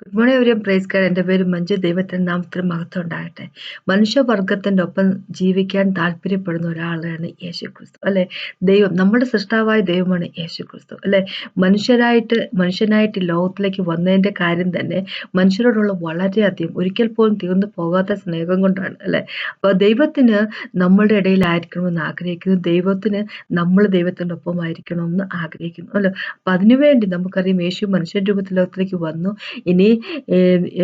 Good morning ഒരു praise card എന്റെ പേര് മഞ്ജു. ദൈവത്തിന്റെ നാമത്തിൽ മഹത്വം ഉണ്ടാകട്ടെ. മനുഷ്യവർഗത്തിന്റെ ഒപ്പം ജീവിക്കാൻ താല്പര്യപ്പെടുന്ന ഒരാളാണ് യേശു ക്രിസ്തു അല്ലെ? ദൈവം നമ്മുടെ സൃഷ്ടാവായ ദൈവമാണ് യേശു ക്രിസ്തു അല്ലെ? മനുഷ്യരായിട്ട് മനുഷ്യനായിട്ട് ലോകത്തിലേക്ക് വന്നതിന്റെ കാര്യം തന്നെ മനുഷ്യരോടുള്ള വളരെയധികം ഒരിക്കൽ പോലും തീർന്നു പോകാത്ത സ്നേഹം കൊണ്ടാണ്. അല്ലെ? അപ്പോൾ ദൈവത്തിന് നമ്മളുടെ ഇടയിലായിരിക്കണമെന്ന് ആഗ്രഹിക്കുന്നു. ദൈവത്തിന് നമ്മൾ ദൈവത്തിന്റെ ഒപ്പമായിരിക്കണമെന്ന് ആഗ്രഹിക്കുന്നു. അല്ലോ? അപ്പം അതിനുവേണ്ടി നമുക്കറിയാം യേശു മനുഷ്യ രൂപത്തിൽ ലോകത്തിലേക്ക് വന്നു. ഇനി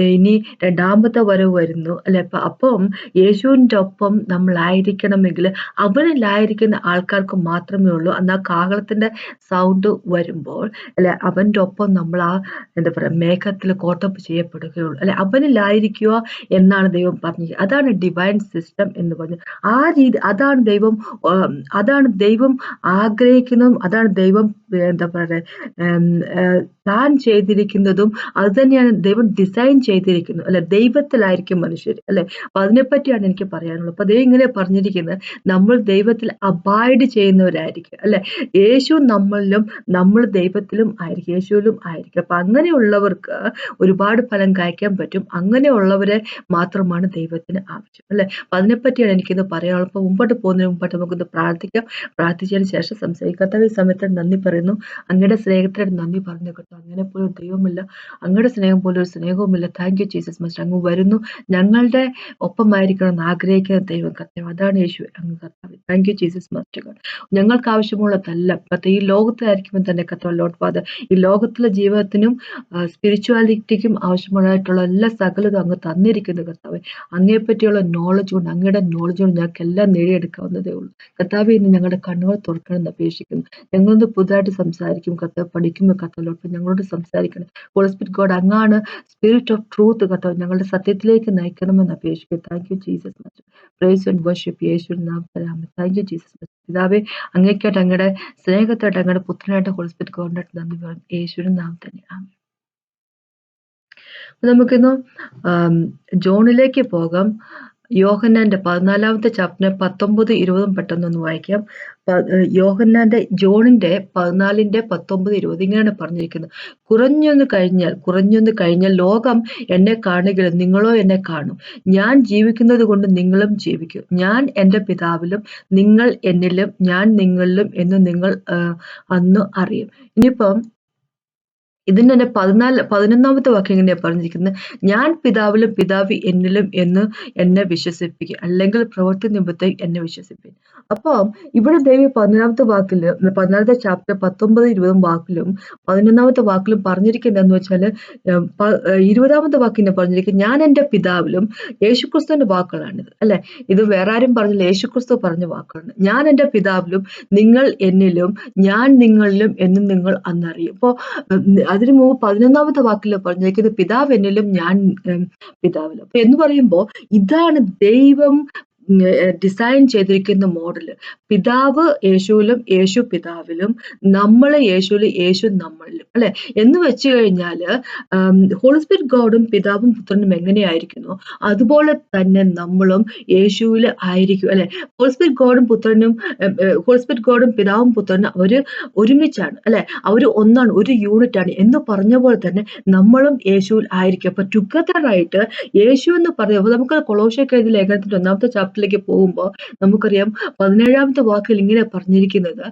ഇനി രണ്ടാമത്തെ വരവ് വരുന്നു. അല്ലെ? അപ്പം യേശുവിന്റെ ഒപ്പം നമ്മളായിരിക്കണമെങ്കിൽ അവനിലായിരിക്കുന്ന ആൾക്കാർക്ക് മാത്രമേ ഉള്ളൂ. എന്നാൽ കാഹളത്തിന്റെ സൗണ്ട് വരുമ്പോൾ അല്ലെ? അവന്റെ ഒപ്പം നമ്മൾ ആ എന്താ പറയുക മേഘത്തിൽ കോട്ടപ്പ് ചെയ്യപ്പെടുകയുള്ളൂ. അല്ലെ? അവനിലായിരിക്കുക എന്നാണ് ദൈവം പറഞ്ഞത് അതാണ് ഡിവൈൻ സിസ്റ്റം എന്ന് പറഞ്ഞത് ആ രീതി അതാണ് ദൈവം അതാണ് ദൈവം ആഗ്രഹിക്കുന്നതും അതാണ് ദൈവം എന്താ പറയുക പ്ലാൻ ചെയ്തിരിക്കുന്നതും അത് തന്നെയാണ് ദൈവം ഡിസൈൻ ചെയ്തിരിക്കുന്നത്. അല്ലെ? ദൈവത്തിലായിരിക്കും മനുഷ്യർ. അല്ലെ? അപ്പൊ അതിനെപ്പറ്റിയാണ് എനിക്ക് പറയാനുള്ളത്. അപ്പൊ ദൈവം ഇങ്ങനെ പറഞ്ഞിരിക്കുന്നത് നമ്മൾ ദൈവത്തിൽ അബൈഡ് ചെയ്യുന്നവരായിരിക്കും അല്ലെ? യേശു നമ്മളിലും നമ്മൾ ദൈവത്തിലും ആയിരിക്കും യേശുവിലും ആയിരിക്കും. അപ്പൊ അങ്ങനെയുള്ളവർക്ക് ഒരുപാട് ഫലം കായ്ക്കാൻ പറ്റും. അങ്ങനെയുള്ളവരെ മാത്രമാണ് ദൈവത്തിന് ആവശ്യം. അല്ലെ? അപ്പൊ അതിനെപ്പറ്റിയാണ് എനിക്കിന്ന് പറയാനുള്ളത്. അപ്പൊ മുമ്പോട്ട് പോകുന്നതിന് മുമ്പോട്ട് നമുക്കിത് പ്രാർത്ഥിക്കാം. പ്രാർത്ഥിച്ചതിന് ശേഷം സംസാരിക്കാത്ത ഈ സമയത്ത് നന്ദി പറയുന്നു. അങ്ങയുടെ സ്നേഹത്തിനോട് നന്ദി പറഞ്ഞു അങ്ങനെ പോലും ദൈവമില്ല. അങ്ങയുടെ സ്നേഹം പോലെ ഒരു സ്നേഹവുമില്ല. താങ്ക് യു ജീസസ് മസ്റ്റർ അങ്ങ് വരുന്നു. ഞങ്ങളുടെ ഒപ്പമായിരിക്കണം എന്ന് ആഗ്രഹിക്കുന്ന ദൈവം കർത്താവ്. അതാണ് യേശു അങ്ങ് കർത്താവ്. താങ്ക് യു ജീസസ് മസ്റ്റർ ഞങ്ങൾക്ക് ആവശ്യമുള്ളതല്ല പത്ത് ഈ ലോകത്തായിരിക്കുമ്പോൾ തന്നെ കർത്താവ് ലോഡ് ഫാദർ ഈ ലോകത്തിലെ ജീവിതത്തിനും സ്പിരിച്വാലിറ്റിക്കും ആവശ്യമുള്ളതായിട്ടുള്ള എല്ലാ സകലതും അങ്ങ് തന്നിരിക്കുന്നു കർത്താവ്. അങ്ങയെപ്പറ്റിയുള്ള നോളജ് കൊണ്ട് അങ്ങയുടെ നോളജ് കൊണ്ട് ഞങ്ങൾക്ക് എല്ലാം നേടിയെടുക്കാവുന്നതേ ഉള്ളൂ. കർത്താവ് ഇന്ന് ഞങ്ങളുടെ കണ്ണുകൾ തുറക്കണം എന്ന് അപേക്ഷിക്കുന്നു. ഞങ്ങളൊന്ന് പുതുതായിട്ട് സംസാരിക്കും കർത്താവ് പഠിക്കുമ്പോൾ കർത്താവ് ഞങ്ങളോട് സംസാരിക്കണം. ഹോളി സ്പിരിറ്റ് ഗോഡ് അങ്ങാണ് സ്പിരിറ്റ് ഓഫ് ട്രൂത്ത് കേട്ടോ ഞങ്ങളുടെ സത്യത്തിലേക്ക് നയിക്കണമെന്ന് അപേക്ഷിക്കുക. Thank you Jesus praise and worship Yeshu നാം തരാമേ താങ്ക് യു ജീസസ് പിതാവേ അങ്ങേക്കായിട്ട് അങ്ങയുടെ സ്നേഹത്തായിട്ട് അങ്ങയുടെ പുത്രനായിട്ട് ഹോളിസ്പിറ്റ് ഗോഡിനായിട്ട് നന്ദി പറയും. യേശുവിനും നാം തന്നെ നമുക്കിന്ന് ജോണിലേക്ക് പോകാം. യോഹന്നാന്റെ പതിനാലാമത്തെ ചാപ്റ്റർ പത്തൊമ്പത് ഇരുപതും പെട്ടെന്നൊന്ന് വായിക്കാം. യോഹന്നാന്റെ ജോണിന്റെ പതിനാലിന്റെ പത്തൊമ്പത് ഇരുപത് ഇങ്ങനെയാണ് പറഞ്ഞിരിക്കുന്നത്. കുറഞ്ഞൊന്ന് കഴിഞ്ഞാൽ കുറഞ്ഞൊന്ന് കഴിഞ്ഞാൽ ലോകം എന്നെ കാണുകയും നിങ്ങളോ എന്നെ കാണും. ഞാൻ ജീവിക്കുന്നത് കൊണ്ട് നിങ്ങളും ജീവിക്കും. ഞാൻ എന്റെ പിതാവിലും നിങ്ങൾ എന്നിലും ഞാൻ നിങ്ങളിലും എന്ന് നിങ്ങൾ അന്ന് അറിയും. ഇനിയിപ്പം ഇതിന് തന്നെ പതിനാല് പതിനൊന്നാമത്തെ വാക്യം എങ്ങനെയാ പറഞ്ഞിരിക്കുന്നത് ഞാൻ പിതാവിലും പിതാവ് എന്നിലും എന്ന് എന്നെ വിശ്വസിപ്പിക്കുക അല്ലെങ്കിൽ പ്രവൃത്തി നിമിത്തം എന്നെ വിശ്വസിപ്പിക്കും അപ്പോൾ ഇവിടെ ദേവി പതിനാലാമത്തെ വാക്കിൽ പതിനാലത്തെ ചാപ്റ്റർ പത്തൊമ്പത് ഇരുപതും വാക്കിലും പതിനൊന്നാമത്തെ വാക്കിലും പറഞ്ഞിരിക്കുന്നത് എന്ന് വെച്ചാൽ ഇരുപതാമത്തെ വാക്കിനെ പറഞ്ഞിരിക്കുന്നത് ഞാൻ എന്റെ പിതാവിലും യേശുക്രിസ്തുവിന്റെ വാക്കുകളാണിത്. അല്ലെ? ഇത് വേറെ ആരും പറഞ്ഞില്ല. യേശുക്രിസ്തു പറഞ്ഞ വാക്കുകളാണ് ഞാൻ എന്റെ പിതാവിലും നിങ്ങൾ എന്നിലും ഞാൻ നിങ്ങളിലും എന്നും നിങ്ങൾ അന്നറിയും. അപ്പോൾ അതിനു മുമ്പ് പതിനൊന്നാമത്തെ വാക്കിൽ പറഞ്ഞിരിക്കുന്നത് പിതാവ് എന്നിലും ഞാൻ പിതാവിലും. അപ്പൊ എന്ന് പറയുമ്പോൾ ഇതാണ് ദൈവം ഡിസൈൻ ചെയ്തിരിക്കുന്ന മോഡൽ പിതാവ് യേശുവിലും യേശു പിതാവിലും നമ്മൾ യേശുവിലും യേശു നമ്മളിലും. അല്ലെ? എന്ന് വെച്ച് കഴിഞ്ഞാൽ ഹോളിസ്പിരിറ്റ് ഗോഡും പിതാവും പുത്രനും എങ്ങനെയായിരിക്കുന്നു? അതുപോലെ തന്നെ നമ്മളും യേശുവിൽ ആയിരിക്കും. അല്ലെ? ഹോളിസ്പിരിറ്റ് ഗോഡും പുത്രനും ഹോളിസ്പിരിറ്റ് ഗോഡും പിതാവും പുത്രനും അവർ ഒരുമിച്ചാണ്. അല്ലെ? അവർ ഒന്നാണ് ഒരു യൂണിറ്റ് ആണ് എന്ന് പറഞ്ഞ പോലെ തന്നെ നമ്മളും യേശുവിൽ ആയിരിക്കും. അപ്പൊ ടുഗദറായിട്ട് യേശു എന്ന് പറയുമ്പോൾ നമുക്ക് കൊളോഷൊക്കെ ലേഖനത്തിന്റെ ഒന്നാമത്തെ ചാപ്റ്റർ ചാപ്റ്ററിലേക്ക് പോകുമ്പോൾ നമുക്കറിയാം പതിനേഴാമത്തെ വാക്കിൽ ഇങ്ങനെ പറഞ്ഞിരിക്കുന്നത്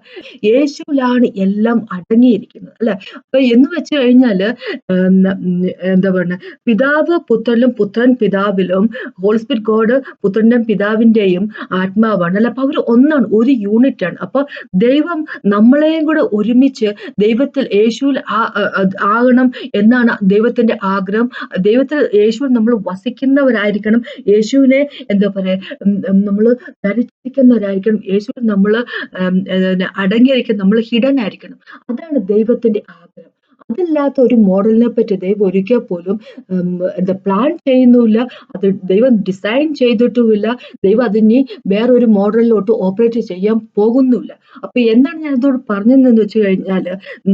യേശുവിലാണ് എല്ലാം അടങ്ങിയിരിക്കുന്നത്. അല്ലെ? അപ്പൊ എന്ന് വെച്ച് കഴിഞ്ഞാൽ എന്താ പറയുക പിതാവ് പുത്രനും പുത്രൻ പിതാവിലും ഹോൾസ്പിറ്റ് ഗോഡ് പുത്രന്റെയും പിതാവിന്റെയും ആത്മാവാണ്. അല്ലെ? അപ്പൊ അവർ ഒന്നാണ് ഒരു യൂണിറ്റ് ആണ് അപ്പൊ ദൈവം നമ്മളെയും കൂടെ ഒരുമിച്ച് ദൈവത്തിൽ യേശുവിൽ ആകണം എന്നാണ് ദൈവത്തിന്റെ ആഗ്രഹം. ദൈവത്തിൽ യേശുവിൽ നമ്മൾ വസിക്കുന്നവരായിരിക്കണം. യേശുവിനെ എന്താ പറയാ നമ്മൾ ധരിച്ചിരിക്കുന്നവരായിരിക്കണം. യേശുവിൽ നമ്മൾ അടങ്ങിയിരിക്കുന്ന നമ്മൾ ഹിഡൻ ആയിരിക്കണം അതാണ് ദൈവത്തിന്റെ ആഗ്രഹം. അതില്ലാത്ത ഒരു മോഡലിനെ പറ്റി ദൈവം ഒരിക്കൽ പോലും എന്താ പ്ലാൻ ചെയ്യുന്നുമില്ല. അത് ദൈവം ഡിസൈൻ ചെയ്തിട്ടുമില്ല. ദൈവം അതിനി വേറൊരു മോഡലിലോട്ട് ഓപ്പറേറ്റ് ചെയ്യാൻ പോകുന്നില്ല അപ്പൊ എന്താണ് ഞാൻ അതോട് പറഞ്ഞതെന്ന് വെച്ച് കഴിഞ്ഞാൽ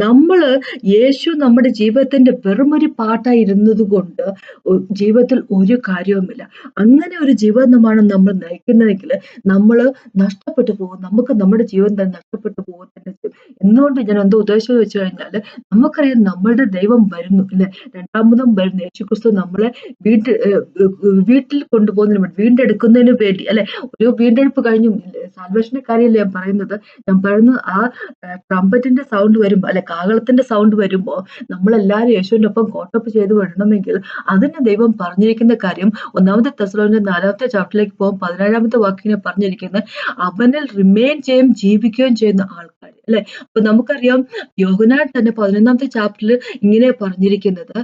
നമ്മൾ യേശു നമ്മുടെ ജീവിതത്തിന്റെ വെറുമൊരു പാട്ടായി ഇരുന്നത് കൊണ്ട് ജീവിതത്തിൽ ഒരു കാര്യവുമില്ല. അങ്ങനെ ഒരു ജീവിതമാണ് നമ്മൾ നയിക്കുന്നതെങ്കിൽ നമ്മൾ നഷ്ടപ്പെട്ടു പോകും. നമുക്ക് നമ്മുടെ ജീവിതം തന്നെ നഷ്ടപ്പെട്ടു പോകും എന്തുകൊണ്ട് ഞാൻ എന്തോ ഉദ്ദേശം വെച്ച് കഴിഞ്ഞാൽ നമുക്കറിയാം നമ്മളുടെ ദൈവം വരുന്നു അല്ലെ രണ്ടാമതും വരുന്നു. യേശുക്രിസ്തു നമ്മളെ വീട്ടിൽ വീട്ടിൽ കൊണ്ടുപോകുന്നതിന് വേണ്ടി വീണ്ടെടുക്കുന്നതിന് വേണ്ടി അല്ലെ? ഒരു വീണ്ടെടുപ്പ് കഴിഞ്ഞു. സാൽവേഷന്റെ കാര്യമല്ല ഞാൻ പറയുന്നത്? ഞാൻ പറയുന്നത് ആ ട്രംപറ്റിന്റെ സൗണ്ട് വരുമ്പോ അല്ലെ കാകളത്തിന്റെ സൗണ്ട് വരുമ്പോ നമ്മളെല്ലാരും യേശുവിന്റെ ഒപ്പം കോട്ടപ്പ് ചെയ്ത് വിടണമെങ്കിൽ അതിന് ദൈവം പറഞ്ഞിരിക്കുന്ന കാര്യം ഒന്നാമത്തെ തെസലോന്റെ നാലാമത്തെ ചാപ്റ്ററിലേക്ക് പോകും പതിനേഴാമത്തെ വാക്കിനെ പറഞ്ഞിരിക്കുന്നത് അവനിൽ റിമെയിൻ ചെയ്യും ജീവിക്കുകയും ചെയ്യുന്ന ആൾക്കാർ അല്ലെ? അപ്പൊ നമുക്കറിയാം യോഹനാൻ തന്നെ പതിനൊന്നാമത്തെ ചാപ്റ്ററിൽ ഇങ്ങനെ പറഞ്ഞിരിക്കുന്നത്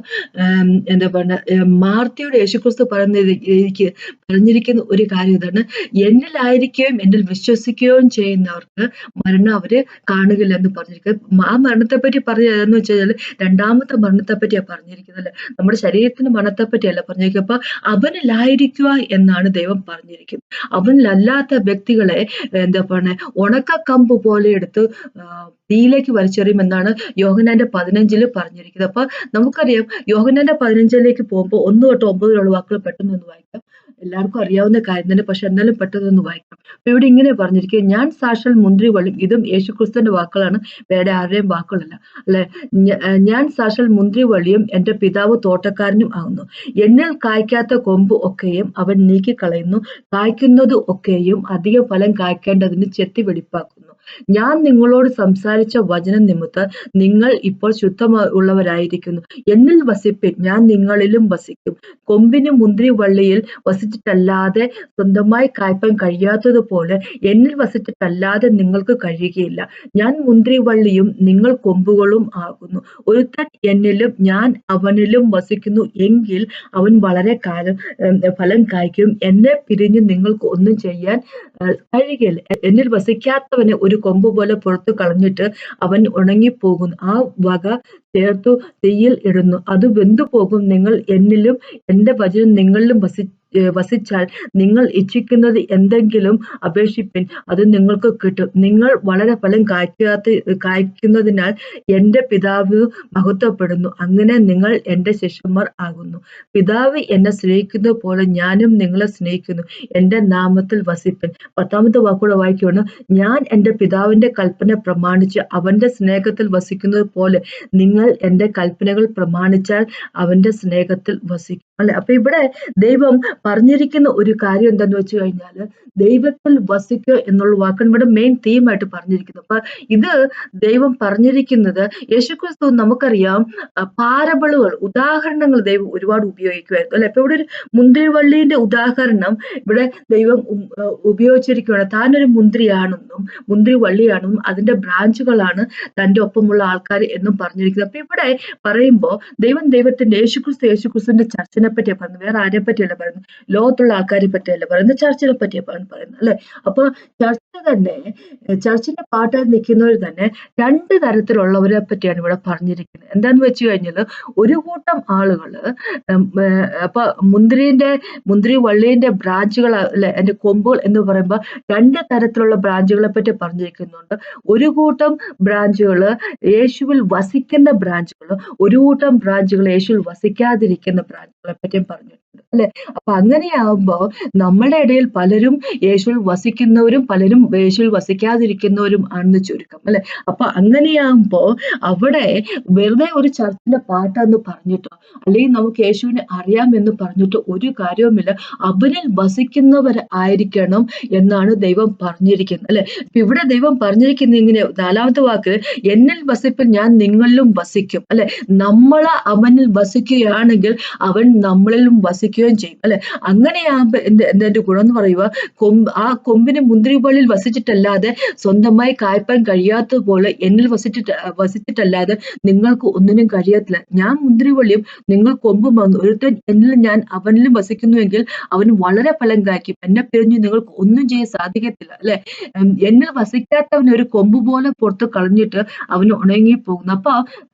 എന്താ പറയുക മാർത്തിയുടെ യേശുക്രിസ്തു പറയുന്നത് എനിക്ക് പറഞ്ഞിരിക്കുന്ന ഒരു കാര്യം ഇതാണ്. എന്നിലായിരിക്കുകയും എന്നിൽ വിശ്വസിക്കുകയും ചെയ്യുന്നവർക്ക് മരണം അവർ കാണുകയില്ല എന്ന് പറഞ്ഞിരിക്കുന്നത്. ആ മരണത്തെ പറ്റി പറഞ്ഞതെന്ന് വെച്ചാൽ രണ്ടാമത്തെ മരണത്തെ പറ്റിയാ പറഞ്ഞിരിക്കുന്നത് അല്ലെ? നമ്മുടെ ശരീരത്തിന് മരണത്തെ പറ്റിയല്ല പറഞ്ഞിരിക്കുക അപ്പൊ അവനിലായിരിക്കുക എന്നാണ് ദൈവം പറഞ്ഞിരിക്കുന്നത്. അവനിലല്ലാത്ത വ്യക്തികളെ എന്താ പറയുക ഉണക്കക്കമ്പ് പോലെ എടുത്ത് തീയിലേക്ക് വലിച്ചെറിയുമെന്നാണ് യോഹനാന്റെ പതിനഞ്ചിൽ പറഞ്ഞിരിക്കുന്നത്. അപ്പൊ നമുക്കറിയാം യോഹനാന്റെ പതിനഞ്ചിലേക്ക് പോകുമ്പോൾ ഒന്ന് തൊട്ട് ഒമ്പത് വരെയുള്ള വാക്കുകൾ പെട്ടെന്ന് ഒന്ന് വായിക്കാം. എല്ലാവർക്കും അറിയാവുന്ന കാര്യം തന്നെ പക്ഷെ എന്നാലും പെട്ടെന്ന് വായിക്കാം. അപ്പൊ ഇവിടെ ഇങ്ങനെ പറഞ്ഞിരിക്കുക ഞാൻ സാക്ഷാൽ മുന്തിരി വള്ളി ഇതും യേശുക്രിസ്തുവിന്റെ വാക്കുകളാണ് വേറെ ആരുടെയും വാക്കുകളല്ല. അല്ലെ? ഞാൻ സാക്ഷാൽ മുന്തിരി വള്ളിയും എന്റെ പിതാവ് തോട്ടക്കാരനും ആകുന്നു. എന്നിൽ കായ്ക്കാത്ത കൊമ്പ് ഒക്കെയും അവൻ നീക്കിക്കളയുന്നു. കായ്ക്കുന്നത് ഒക്കെയും അധിക ഫലം കായ്ക്കേണ്ടതിന് ചെത്തി വെടിപ്പാക്കുന്നു. ഞാൻ നിങ്ങളോട് സംസാരിച്ച വചനം നിമിത്തം നിങ്ങൾ ഇപ്പോൾ ശുദ്ധമുള്ളവരായിരിക്കുന്നു എന്നിൽ വസിപ്പിൻ ഞാൻ നിങ്ങളിലും വസിക്കും. കൊമ്പിന് മുന്തിരി വള്ളിയിൽ വസിച്ചിട്ടല്ലാതെ സ്വന്തമായി കായ്പാൻ കഴിയാത്തതുപോലെ എന്നിൽ വസിച്ചിട്ടല്ലാതെ നിങ്ങൾക്ക് കഴിയുകയില്ല. ഞാൻ മുന്തിരി വള്ളിയും നിങ്ങൾ കൊമ്പുകളും ആകുന്നു. ഒരുത്തൻ എന്നിലും ഞാൻ അവനിലും വസിക്കുന്നു എങ്കിൽ അവൻ വളരെ കാലം ഫലം കായ്ക്കും. എന്നെ പിരിഞ്ഞ് നിങ്ങൾക്ക് ഒന്നും ചെയ്യാൻ കഴിയുകയില്ല. എന്നിൽ വസിക്കാത്തവന് ഒരു കൊമ്പ് പോലെ പുറത്തു കളഞ്ഞിട്ട് അവൻ ഉണങ്ങിപ്പോകുന്നു. ആ വക ചേർത്തു തീയിൽ ഇടുന്നു. അത് വെന്തു പോകും നിങ്ങൾ എന്നിലും എന്റെ വചനം നിങ്ങളിലും വസി വസിച്ചാൽ നിങ്ങൾ ഇച്ഛിക്കുന്നത് എന്തെങ്കിലും അപേക്ഷിപ്പിൻ. അത് നിങ്ങൾക്ക് കിട്ടും. നിങ്ങൾ വളരെ ഫലം കായ്ക്കാത്ത കായ്ക്കുന്നതിനാൽ എന്റെ പിതാവ് മഹത്വപ്പെടുന്നു. അങ്ങനെ നിങ്ങൾ എന്റെ ശിഷ്യന്മാർ ആകുന്നു. പിതാവ് എന്നെ സ്നേഹിക്കുന്ന പോലെ ഞാനും നിങ്ങളെ സ്നേഹിക്കുന്നു. എന്റെ നാമത്തിൽ വസിപ്പൻ. പത്താമത്തെ വാക്കൂടെ വായിക്കുകയാണ്. ഞാൻ എന്റെ പിതാവിന്റെ കൽപ്പന പ്രമാണിച്ച് അവന്റെ സ്നേഹത്തിൽ വസിക്കുന്നത് പോലെ നിങ്ങൾ എന്റെ കൽപ്പനകൾ പ്രമാണിച്ചാൽ അവന്റെ സ്നേഹത്തിൽ വസിക്കും. അല്ലെ? അപ്പൊ ഇവിടെ ദൈവം പറഞ്ഞിരിക്കുന്ന ഒരു കാര്യം എന്താന്ന് വെച്ച് കഴിഞ്ഞാൽ ദൈവത്തിൽ വസിക്കുക എന്നുള്ള വാക്കാണ് ഇവിടെ മെയിൻ തീമായിട്ട് പറഞ്ഞിരിക്കുന്നത്. അപ്പൊ ഇത് ദൈവം പറഞ്ഞിരിക്കുന്നത് യേശുക്രിസ്തു നമുക്കറിയാം പാരബിളുകൾ ഉദാഹരണങ്ങൾ ദൈവം ഒരുപാട് ഉപയോഗിക്കുമായിരുന്നു. അല്ലെ? ഇപ്പൊ ഇവിടെ ഒരു മുന്തിരിവള്ളിന്റെ ഉദാഹരണം ഇവിടെ ദൈവം ഉപയോഗിച്ചിരിക്കുകയാണ്. താനൊരു മുന്തിരിയാണെന്നും മുന്തിരി വള്ളിയാണെന്നും അതിന്റെ ബ്രാഞ്ചുകളാണ് തന്റെ ഒപ്പമുള്ള ആൾക്കാർ എന്നും പറഞ്ഞിരിക്കുന്നത്. അപ്പൊ ഇവിടെ പറയുമ്പോൾ ദൈവം ദൈവത്തിന്റെ യേശുക്രിസ്തു യേശുക്രിസ്തുവിന്റെ ചർച്ചിനെ പറ്റിയാണ് പറയുന്നത്. വേറെ ആരെ പറ്റിയല്ല പറയുന്നത്? ലോകത്തുള്ള ആൾക്കാരെ പറ്റിയല്ല പറയുന്നത്? ചർച്ചിനെ പറ്റിയാണ് പറയുന്നത് അല്ലെ? അപ്പൊ ചർച്ച തന്നെ ചർച്ചിന്റെ പാട്ടായി നിൽക്കുന്നവർ തന്നെ രണ്ട് തരത്തിലുള്ളവരെ പറ്റിയാണ് ഇവിടെ പറഞ്ഞിരിക്കുന്നത്. എന്താന്ന് വെച്ച് കഴിഞ്ഞാൽ ഒരു കൂട്ടം ആളുകൾ അപ്പൊ മുന്തിരിന്റെ മുന്തിരി വള്ളിന്റെ ബ്രാഞ്ചുകൾ അല്ലെ എന്റെ കൊമ്പുകൾ എന്ന് പറയുമ്പോൾ രണ്ട് തരത്തിലുള്ള ബ്രാഞ്ചുകളെ പറ്റി പറഞ്ഞിരിക്കുന്നുണ്ട്. ഒരു കൂട്ടം ബ്രാഞ്ചുകൾ യേശുവിൽ വസിക്കുന്ന ബ്രാഞ്ചുകൾ ഒരു കൂട്ടം ബ്രാഞ്ചുകൾ യേശുവിൽ വസിക്കാതിരിക്കുന്ന ബ്രാഞ്ചുകളെ പറ്റിയും പറഞ്ഞിട്ടുണ്ട്. അല്ലെ? അപ്പൊ അങ്ങനെയാവുമ്പോ നമ്മുടെ ഇടയിൽ പലരും യേശുവിൽ വസിക്കുന്നവരും പലരും യേശുവിൽ വസിക്കാതിരിക്കുന്നവരും ആണെന്ന് ചുരുക്കം അല്ലെ? അപ്പൊ അങ്ങനെയാകുമ്പോ അവിടെ വെറുതെ ഒരു ചർച്ചിന്റെ പാട്ടാന്ന് പറഞ്ഞിട്ടോ അല്ലെങ്കിൽ നമുക്ക് യേശുവിനെ അറിയാമെന്ന് പറഞ്ഞിട്ട് ഒരു കാര്യവുമില്ല. അവനിൽ വസിക്കുന്നവർ ആയിരിക്കണം എന്നാണ് ദൈവം പറഞ്ഞിരിക്കുന്നത് അല്ലെ? ഇവിടെ ദൈവം പറഞ്ഞിരിക്കുന്നത് ഇങ്ങനെ നാലാമത്തെ വാക്ക് എന്നിൽ വസിപ്പിൽ ഞാൻ നിങ്ങളിലും വസിക്കും അല്ലെ? നമ്മൾ അവനിൽ വസിക്കുകയാണെങ്കിൽ അവൻ നമ്മളിലും വസിക്കുകയും ചെയ്യും. അല്ലെ? അങ്ങനെയാകുമ്പോ എന്ത് എന്തിന്റെ ഗുണം എന്ന് പറയുക കൊമ്പ് ആ കൊമ്പിന് മുന്തിരിപ്പള്ളിയിൽ വസിച്ചിട്ടല്ലാതെ സ്വന്തമായി കായ്പാൻ കഴിയാത്തതുപോലെ എന്നിൽ വസിച്ചിട്ട് വസിച്ചിട്ടല്ലാതെ നിങ്ങൾക്ക് ഒന്നിനും കഴിയത്തില്ല. ഞാൻ മുന്തിരിവള്ളിയും നിങ്ങൾ കൊമ്പും വന്നു. ഒരുത്തൻ എന്നിൽ ഞാൻ അവനിലും വസിക്കുന്നുവെങ്കിൽ അവൻ വളരെ ഫലം കായ്ക്കും. എന്നെ പിരിഞ്ഞു നിങ്ങൾക്ക് ഒന്നും ചെയ്യാൻ സാധിക്കത്തില്ല. അല്ലെ? എന്നിൽ വസിക്കാത്തവൻ ഒരു കൊമ്പ് പോലെ പുറത്ത് കളഞ്ഞിട്ട് അവന് ഉണങ്ങി പോകുന്നു അപ്പൊ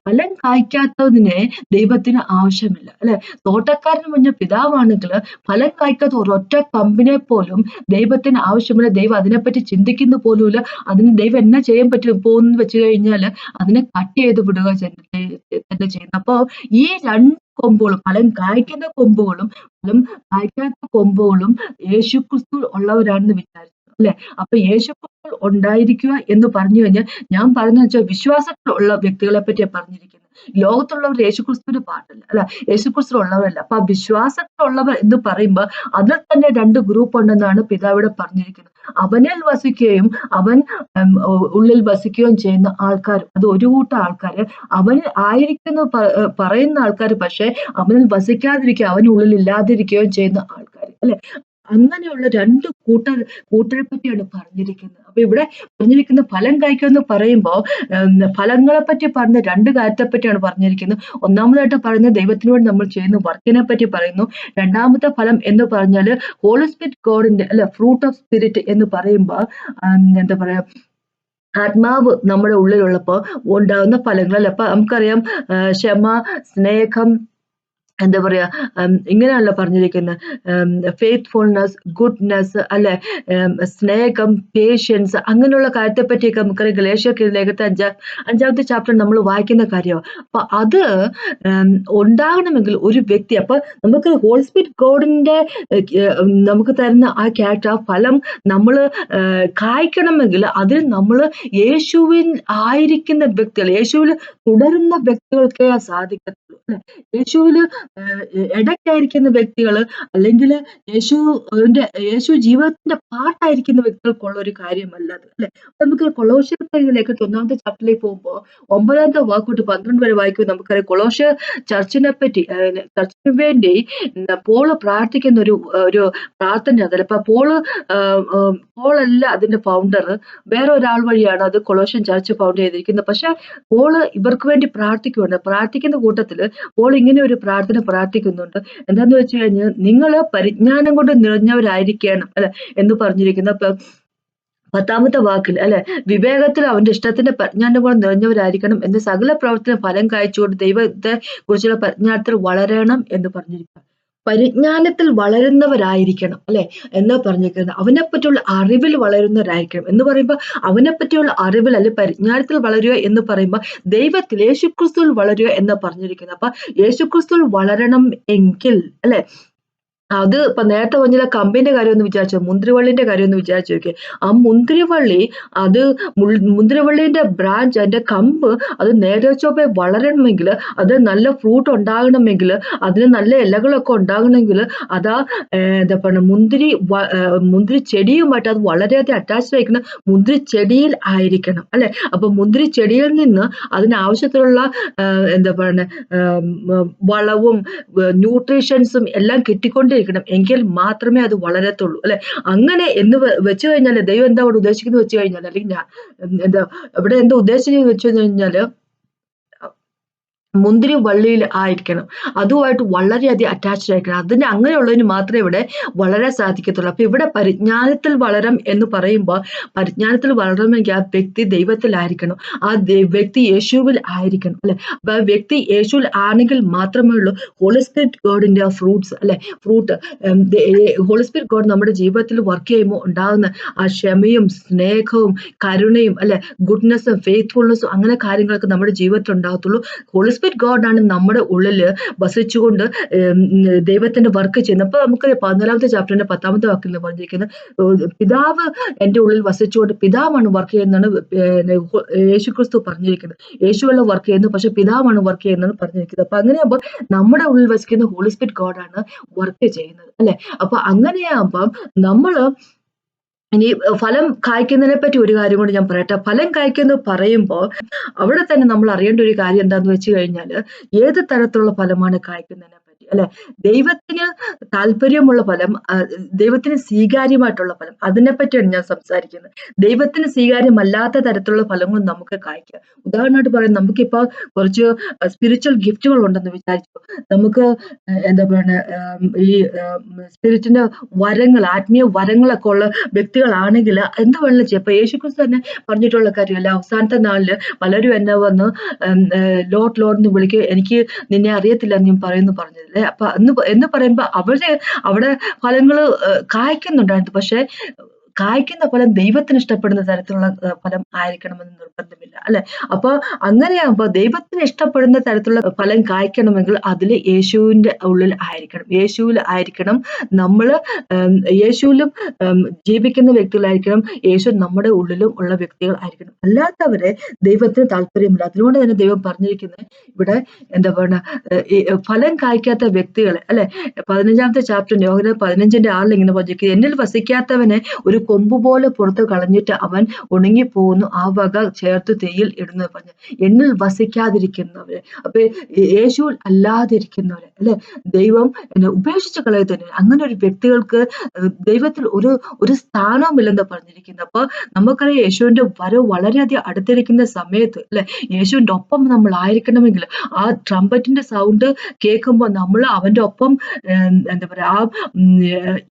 ഫലം കായ്ക്കാത്തതിനെ ദൈവത്തിന് ആവശ്യമില്ല അല്ലെ? തോട്ടക്കാരന് മുന്നേ പിതാവാണെങ്കിൽ ഫലം കായ്ക്കാത്ത ഒരൊറ്റ കമ്പിനെ പോലും ദൈവത്തിന് ആവശ്യമില്ല. ദൈവം അതിനെപ്പറ്റി ചിന്തിക്കുന്ന പോലുമില്ല. അതിന് ദൈവം എന്നാ ചെയ്യാൻ പറ്റും? പോകുന്നു വെച്ച് കഴിഞ്ഞാൽ അതിനെ കട്ട് ചെയ്ത് വിടുക തന്നെ ചെയ്യുന്നു. അപ്പോ ഈ രണ്ട് കൊമ്പുകളും ഫലം കായ്ക്കുന്ന കൊമ്പുകളും ഫലം കായ്ക്കാത്ത കൊമ്പുകളും യേശുക്രിസ്തു ഉള്ളവരാണെന്ന് വിചാരിച്ചു അല്ലെ? അപ്പൊ യേശുപ്പോൾ ഉണ്ടായിരിക്കുക എന്ന് പറഞ്ഞു കഴിഞ്ഞാൽ ഞാൻ പറഞ്ഞു വെച്ചാൽ വിശ്വാസത്തിലുള്ള വ്യക്തികളെ പറ്റിയാണ് പറഞ്ഞിരിക്കുന്നത്. ലോകത്തുള്ളവർ യേശുക്രിസ്തുവിന്റെ പാട്ടല്ല അല്ല യേശുക്രിസ്തു ഉള്ളവരല്ല അപ്പൊ ആ വിശ്വാസത്തിലുള്ളവർ എന്ന് പറയുമ്പോൾ അതിൽ തന്നെ രണ്ട് ഗ്രൂപ്പ് ഉണ്ടെന്നാണ് പിതാവിടെ പറഞ്ഞിരിക്കുന്നത്. അവനിൽ വസിക്കുകയും അവൻ ഉള്ളിൽ വസിക്കുകയും ചെയ്യുന്ന ആൾക്കാർ അത് ഒരു കൂട്ടം ആൾക്കാർ. അവനിൽ ആയിരിക്കുന്നു പറയുന്ന ആൾക്കാർ പക്ഷെ അവനിൽ വസിക്കാതിരിക്കുക അവനുള്ളിൽ ഇല്ലാതിരിക്കുകയും ചെയ്യുന്ന ആൾക്കാർ അല്ലെ? അങ്ങനെയുള്ള രണ്ട് കൂട്ട കൂട്ടരെ പറ്റിയാണ് പറഞ്ഞിരിക്കുന്നത്. അപ്പൊ ഇവിടെ പറഞ്ഞിരിക്കുന്ന ഫലം കായ്ക്കുമെന്ന് പറയുമ്പോൾ ഫലങ്ങളെ പറ്റി പറഞ്ഞ രണ്ട് കാര്യത്തെ പറ്റിയാണ് പറഞ്ഞിരിക്കുന്നത്. ഒന്നാമതായിട്ട് പറയുന്നത് ദൈവത്തിനോട് നമ്മൾ ചെയ്യുന്ന വർക്കിനെ പറ്റി പറയുന്നു. രണ്ടാമത്തെ ഫലം എന്ന് പറഞ്ഞാൽ ഹോളി സ്പിരിറ്റ് ഗോഡിന്റെ അല്ല ഫ്രൂട്ട് ഓഫ് സ്പിരിറ്റ് എന്ന് പറയുമ്പോൾ എന്താ പറയാ ആത്മാവ് നമ്മുടെ ഉള്ളിലുള്ളപ്പോൾ ഉണ്ടാകുന്ന ഫലങ്ങൾ അല്ലെ അപ്പൊ നമുക്കറിയാം ക്ഷമ സ്നേഹം എന്താ പറയുക ഇങ്ങനെയല്ല പറഞ്ഞിരിക്കുന്നത് ഫെയ്ത്ത്ഫുൾനെസ് ഗുഡ്നെസ് അല്ലെ? സ്നേഹം പേഷ്യൻസ് അങ്ങനെയുള്ള കാര്യത്തെ പറ്റിയൊക്കെ നമുക്കറിയാം. ഗലേഷ്യ ലേഖത്തെ അഞ്ചാ അഞ്ചാമത്തെ ചാപ്റ്റർ നമ്മൾ വായിക്കുന്ന കാര്യമാണ് അപ്പൊ അത് ഉണ്ടാകണമെങ്കിൽ ഒരു വ്യക്തി അപ്പൊ നമുക്ക് ഹോൾസ്പിറ്റ് ഗോഡിന്റെ നമുക്ക് തരുന്ന ആ ക്യാരക്ടർ ആ ഫലം നമ്മൾ കായ്ക്കണമെങ്കിൽ അതിൽ നമ്മൾ യേശുവിൻ ആയിരിക്കുന്ന വ്യക്തികൾ യേശുവിൽ തുടരുന്ന വ്യക്തികൾക്കേ സാധിക്കത്തുള്ളൂ ഏഹ് ഇടയ്ക്കായിരിക്കുന്ന വ്യക്തികൾ അല്ലെങ്കിൽ യേശുവിന്റെ യേശു ജീവിതത്തിന്റെ പാട്ടായിരിക്കുന്ന വ്യക്തികൾക്കുള്ള ഒരു കാര്യമല്ല അത് അല്ലെ? നമുക്ക് കൊളോഷ്യത്തിലേക്ക് ഒന്നാമത്തെ ചാപ്റ്ററിലേക്ക് പോകുമ്പോൾ ഒമ്പതാമത്തെ വാക്കോട്ട് പന്ത്രണ്ട് വരെ വായിക്കുമ്പോൾ നമുക്കറിയാം കൊളോഷ്യ ചർച്ചിനെ പറ്റി ചർച്ചിന് വേണ്ടി പോൾ പ്രാർത്ഥിക്കുന്ന ഒരു ഒരു പ്രാർത്ഥന അതല്ല. അപ്പൊ പോൾ പോളല്ല അതിന്റെ ഫൗണ്ടർ വേറെ ഒരാൾ വഴിയാണ് അത് കൊളോഷ്യൻ ചർച്ച് ഫൗണ്ട് ചെയ്തിരിക്കുന്നത്. പക്ഷെ പോൾ ഇവർക്ക് വേണ്ടി പ്രാർത്ഥിക്കുന്നുണ്ട് പ്രാർത്ഥിക്കുന്ന കൂട്ടത്തിൽ പോൾ ഇങ്ങനെ ഒരു പ്രാർത്ഥന പ്രാർത്ഥിക്കുന്നുണ്ട്. എന്താന്ന് വെച്ച് കഴിഞ്ഞാൽ നിങ്ങൾ പരിജ്ഞാനം കൊണ്ട് നിറഞ്ഞവരായിരിക്കണം അല്ലെ? എന്ന് പറഞ്ഞിരിക്കുന്ന പത്താമത്തെ വാക്കിൽ അല്ലെ? വിവേകത്തിൽ അവന്റെ ഇഷ്ടത്തിന്റെ പരിജ്ഞാനം കൊണ്ട് നിറഞ്ഞവരായിരിക്കണം എന്ന് സകല പ്രവർത്തന ഫലം കാഴ്ചകൊണ്ട് ദൈവത്തെ കുറിച്ചുള്ള പരിജ്ഞാനത്തിൽ വളരണം എന്ന് പറഞ്ഞിരിക്കുക. പരിജ്ഞാനത്തിൽ വളരുന്നവരായിരിക്കണം അല്ലെ? എന്നാ പറഞ്ഞിരിക്കുന്നത്? അവനെ പറ്റിയുള്ള അറിവിൽ വളരുന്നവരായിരിക്കണം എന്ന് പറയുമ്പോൾ അവനെ പറ്റിയുള്ള അറിവിൽ അല്ലെ പരിജ്ഞാനത്തിൽ വളരുക എന്ന് പറയുമ്പോൾ ദൈവത്തിൽ യേശുക്രിസ്തുവിൽ വളരുക എന്ന് പറഞ്ഞിരിക്കുന്നത് അപ്പൊ യേശുക്രിസ്തുവിൽ വളരണം എങ്കിൽ അല്ലെ? അത് ഇപ്പൊ നേരത്തെ പറഞ്ഞ കമ്പിന്റെ കാര്യം ഒന്ന് വിചാരിച്ചോ മുന്തിരിവള്ളിന്റെ കാര്യം ഒന്ന് വിചാരിച്ചു നോക്കിയേ ആ മുന്തിരിവള്ളി അത് മുന്തിരിവള്ളിന്റെ ബ്രാഞ്ച് അതിന്റെ കമ്പ് അത് നേരെ ചൊവ്വെ വളരണമെങ്കിൽ അത് നല്ല ഫ്രൂട്ട് ഉണ്ടാകണമെങ്കിൽ അതിന് നല്ല ഇലകളൊക്കെ ഉണ്ടാകണമെങ്കിൽ അതാ എന്താ പറയുക മുന്തിരി മുന്തിരി ചെടിയുമായിട്ട് അത് വളരെയധികം അറ്റാച്ച്ഡ് ആയിരിക്കുന്ന മുന്തിരി ചെടിയിൽ ആയിരിക്കണം അല്ലെ? അപ്പൊ മുന്തിരി ചെടിയിൽ നിന്ന് അതിനാവശ്യത്തിലുള്ള എന്താ പറയുക വളവും ന്യൂട്രീഷൻസും എല്ലാം കിട്ടിക്കൊണ്ടിരിക്കണം എങ്കിൽ മാത്രമേ അത് വളരത്തുള്ളൂ. അല്ലെ? അങ്ങനെ എന്ന് വെച്ചു കഴിഞ്ഞാൽ ദൈവം എന്താ അവിടെ ഉദ്ദേശിക്കുന്നത് വെച്ച് കഴിഞ്ഞാൽ അല്ലെങ്കിൽ ഞാൻ എന്താ ഇവിടെ എന്താ ഉദ്ദേശിക്കുന്നത് വെച്ച് കഴിഞ്ഞാൽ മുന്തിരി വള്ളിയിൽ ആയിരിക്കണം. അതുമായിട്ട് വളരെയധികം അറ്റാച്ച്ഡ് ആയിരിക്കണം. അതിന് അങ്ങനെയുള്ളതിന് മാത്രമേ ഇവിടെ വളരാൻ സാധിക്കത്തുള്ളൂ. അപ്പൊ ഇവിടെ പരിജ്ഞാനത്തിൽ വളരം എന്ന് പറയുമ്പോൾ പരിജ്ഞാനത്തിൽ വളരണമെങ്കിൽ ആ വ്യക്തി ദൈവത്തിലായിരിക്കണം. ആ വ്യക്തി യേശുവിൽ ആയിരിക്കണം അല്ലെ? അപ്പൊ ആ വ്യക്തി യേശുവിൽ ആണെങ്കിൽ മാത്രമേ ഉള്ളൂ. ഹോളിസ്പിരിറ്റ് ഗോഡിന്റെ ആ ഫ്രൂട്ട്സ് അല്ലെ? ഫ്രൂട്ട് ഹോളിസ്പിരിറ്റ് ഗോഡ് നമ്മുടെ ജീവിതത്തിൽ വർക്ക് ചെയ്യുമ്പോൾ ഉണ്ടാകുന്ന ആ ക്ഷമയും സ്നേഹവും കരുണയും അല്ലെ? ഗുഡ്നെസ്സും ഫെയ്ത്ത്ഫുൾനെസ്സും അങ്ങനെ കാര്യങ്ങളൊക്കെ നമ്മുടെ ജീവിതത്തിൽ ഉണ്ടാകത്തുള്ളൂ. ഹോളിസ്പിരിറ്റ് ഗോഡാണ് നമ്മുടെ ഉള്ളിൽ വസിച്ചുകൊണ്ട് ദൈവത്തിന്റെ വർക്ക് ചെയ്യുന്നത്. അപ്പൊ നമുക്ക് പതിനാലാമത്തെ ചാപ്റ്ററിന്റെ പത്താമത്തെ വാക്കിൽ പറഞ്ഞിരിക്കുന്നത് പിതാവ് എന്റെ ഉള്ളിൽ വസിച്ചുകൊണ്ട് പിതാവാണ് വർക്ക് ചെയ്യുന്നതാണ് യേശു ക്രിസ്തു പറഞ്ഞിരിക്കുന്നത് യേശുവല്ല വർക്ക് ചെയ്യുന്നത് പക്ഷെ പിതാവാണ് വർക്ക് ചെയ്യുന്നത് പറഞ്ഞിരിക്കുന്നത് അപ്പൊ അങ്ങനെയാകുമ്പോൾ നമ്മുടെ ഉള്ളിൽ വസിക്കുന്ന ഹോളി സ്പിരിറ്റ് ഗോഡ് ഗോഡാണ് വർക്ക് ചെയ്യുന്നത് അല്ലെ? അപ്പൊ അങ്ങനെയാകുമ്പം നമ്മൾ ഇനി ഫലം കായ്ക്കുന്നതിനെ പറ്റി ഒരു കാര്യം കൂടി ഞാൻ പറയട്ടെ. ഫലം കായ്ക്കുന്നു പറയുമ്പോൾ അവിടെ തന്നെ നമ്മൾ അറിയേണ്ട ഒരു കാര്യം എന്താന്ന് വെച്ച് കഴിഞ്ഞാൽ ഏത് തരത്തിലുള്ള ഫലമാണ് കായ്ക്കുന്നതിനെ അല്ലെ? ദൈവത്തിന് താല്പര്യമുള്ള ഫലം ദൈവത്തിന് സ്വീകാര്യമായിട്ടുള്ള ഫലം അതിനെ പറ്റിയാണ് ഞാൻ സംസാരിക്കുന്നത്. ദൈവത്തിന് സ്വീകാര്യമല്ലാത്ത തരത്തിലുള്ള ഫലങ്ങൾ നമുക്ക് കായ്ക്കാം. ഉദാഹരണമായിട്ട് പറയാം നമുക്കിപ്പോൾ കുറച്ച് സ്പിരിച്വൽ ഗിഫ്റ്റുകൾ ഉണ്ടെന്ന് വിചാരിച്ചു. നമുക്ക് എന്താ പറയുക ഈ സ്പിരിറ്റിന്റെ വരങ്ങൾ ആത്മീയ വരങ്ങളൊക്കെ ഉള്ള വ്യക്തികളാണെങ്കിൽ എന്താ വേണമെങ്കിലും ചെയ്യാം. ഇപ്പൊ യേശുക്രിസ്തു തന്നെ പറഞ്ഞിട്ടുള്ള കാര്യമല്ല അവസാനത്തെ നാളിൽ പലരും എന്നെ വന്ന് ലോട്ട് ലോട്ട് എന്ന് വിളിക്കുക എനിക്ക് നിന്നെ അറിയത്തില്ല എന്ന് പറയുന്നു പറഞ്ഞതല്ലേ അപ്പൊ എന്ന് എന്ന് പറയുമ്പോ അവരുടെ അവിടെ ഫലങ്ങൾ കായ്ക്കുന്നുണ്ടായിരുന്നു. പക്ഷെ കായ്ക്കുന്ന ഫലം ദൈവത്തിന് ഇഷ്ടപ്പെടുന്ന തരത്തിലുള്ള ഫലം ആയിരിക്കണമെന്ന് നിർബന്ധമില്ല അല്ലെ? അപ്പൊ അങ്ങനെയാകുമ്പോ ദൈവത്തിന് ഇഷ്ടപ്പെടുന്ന തരത്തിലുള്ള ഫലം കായ്ക്കണമെങ്കിൽ അതിൽ യേശുവിന്റെ ഉള്ളിൽ ആയിരിക്കണം. യേശുവിൽ ആയിരിക്കണം നമ്മൾ യേശുവിലും ജീവിക്കുന്ന വ്യക്തികളായിരിക്കണം. യേശു നമ്മുടെ ഉള്ളിലും ഉള്ള വ്യക്തികൾ ആയിരിക്കണം. അല്ലാത്തവരെ ദൈവത്തിന് താല്പര്യമില്ല. അതുകൊണ്ട് തന്നെ ദൈവം പറഞ്ഞിരിക്കുന്നത് ഇവിടെ എന്താ പറയുക ഫലം കായ്ക്കാത്ത വ്യക്തികളെ അല്ലെ? പതിനഞ്ചാമത്തെ ചാപ്റ്റർ യോഹന പതിനഞ്ചിന്റെ ആറിൽ ഇങ്ങനെ പറഞ്ഞിരിക്കുന്നത് എന്നിൽ വസിക്കാത്തവനെ ഒരു കൊമ്പ് പോലെ പുറത്ത് കളഞ്ഞിട്ട് അവൻ ഉണങ്ങിപ്പോകുന്നു. ആ വക ചേർത്ത് തീയിൽ ഇടുന്നത് പറഞ്ഞു. എന്നിൽ വസിക്കാതിരിക്കുന്നവരെ. അപ്പൊ യേശുവിൽ അല്ലാതിരിക്കുന്നവരെ അല്ലെ? ദൈവം എന്നെ ഉപേക്ഷിച്ച് കളയത്തന്നെ അങ്ങനെ ഒരു വ്യക്തികൾക്ക് ദൈവത്തിൽ ഒരു ഒരു സ്ഥാനവുമില്ലെന്ന് പറഞ്ഞിരിക്കുന്നത് അപ്പൊ നമുക്കറിയാം യേശുവിന്റെ വരവ് വളരെയധികം അടുത്തിരിക്കുന്ന സമയത്ത് അല്ലെ? യേശുവിന്റെ ഒപ്പം നമ്മൾ ആയിരിക്കണമെങ്കിൽ ആ ട്രംപറ്റിന്റെ സൗണ്ട് കേൾക്കുമ്പോൾ നമ്മൾ അവന്റെ ഒപ്പം എന്താ പറയാ ആ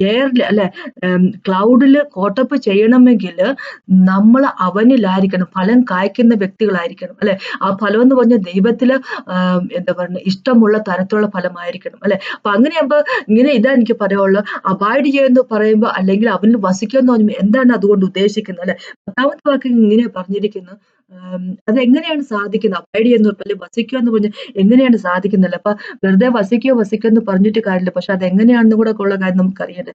എയറിൽ അല്ലെ? ക്ലൗഡിൽ കോട്ടപ്പ് ചെയ്യണമെങ്കിൽ നമ്മൾ അവനിലായിരിക്കണം ഫലം കായ്ക്കുന്ന വ്യക്തികളായിരിക്കണം അല്ലെ? ആ ഫലം എന്ന് പറഞ്ഞാൽ ദൈവത്തിൽ എന്താ പറയുക ഇഷ്ടമുള്ള തരത്തിലുള്ള ഫലമായിരിക്കണം അല്ലെ? അപ്പൊ അങ്ങനെയാകുമ്പോ ഇങ്ങനെ ഇതാ എനിക്ക് പറയാനുള്ളത്. അബൈഡ് ചെയ്യുന്നു പറയുമ്പോൾ അല്ലെങ്കിൽ അവനിൽ വസിക്കുമെന്ന് പറയുമ്പോൾ എന്താണ് അതുകൊണ്ട് ഉദ്ദേശിക്കുന്നത് അല്ലെ? പത്താമത്തെ വാക്ക് ഇങ്ങനെ പറഞ്ഞിരിക്കുന്നു അത് അതെങ്ങനെയാണ് സാധിക്കുന്നത്? അബൈഡ് ചെയ്യുന്നു അല്ലെങ്കിൽ വസിക്കുക എന്ന് പറഞ്ഞാൽ എങ്ങനെയാണ് സാധിക്കുന്നത്? അപ്പൊ വെറുതെ വസിക്കുക വസിക്കുക എന്ന് പറഞ്ഞിട്ട് കാര്യമില്ല. പക്ഷെ അത് എങ്ങനെയാണെന്ന് കൂടെ ഉള്ള കാര്യം നമുക്കറിയണ്ടേ.